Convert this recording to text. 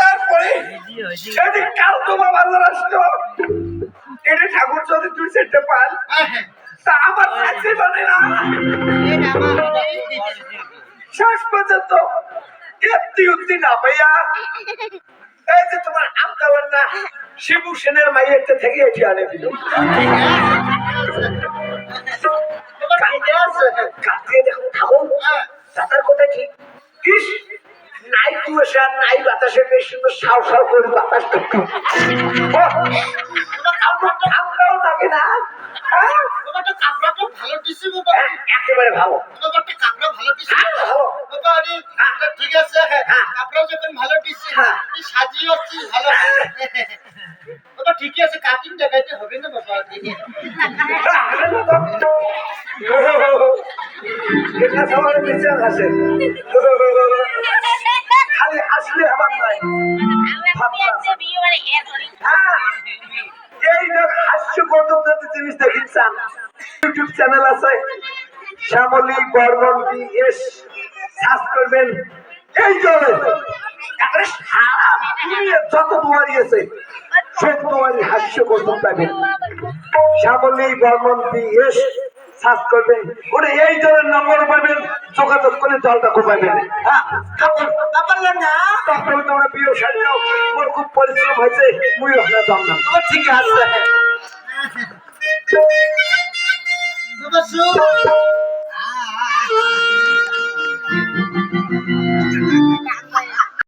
তারপরে এই যে কাল তোমার বাজার আসলো। এটা ঠাকুর যদি তুই সেটা পাল তা আমার চাকরি মানে না। শেষ পর্যন্ত এত্তি উত্তি না ভাইয়া এই যে তোমার আমদাওয়ার না শিবু সেনের মাইয়েরটা থেকে এটি আনে দিল। নাই কুয়াশা নাই বাতাসে বেশ সুন্দর সাও সাও করে বাতাস ঠান্ডাও লাগে না। হ্যাঁ? ভালো হ্যাঁ, একেবারে ভালো। হ্যাঁ, ঠিক আছে। যখন ভালো দিছি। সাজিয়ে আসছিস ভালো। বাবা ঠিকই আছে কাটিং দেখাইতে হবে না বাবা এটা সবার নিচে আসে এই যে হাস্যকৌতুক যদি জিনিস ইউটিউব চ্যানেল আছে শ্যামলী বর্মন বি সার্চ করবেন এই জলে একেবারে সারা দুনিয়ার যত দুয়ারি আছে সব দুয়ারি হাস্যকৌতুক পাবেন শ্যামলী বর্মন বি সার্চ করবেন ওটা এই জলের নম্বর পাবেন যোগাযোগ করে জলটা কোপাবেন হ্যাঁ তারপরে তোমরা নাও মোর খুব পরিশ্রম হয়েছে মুই আপনার দাম না। বাবা ঠিক আছে। বাবা শো